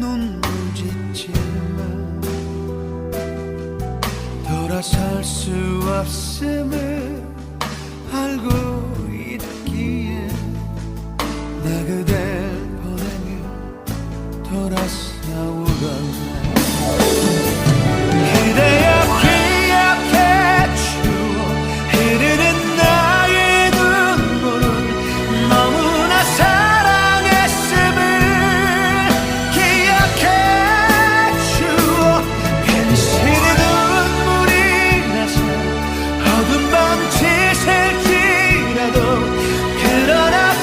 눈물 짓지만 돌아설 수 없음을 알고 있기에 내 그댈 보내며 돌아서오거나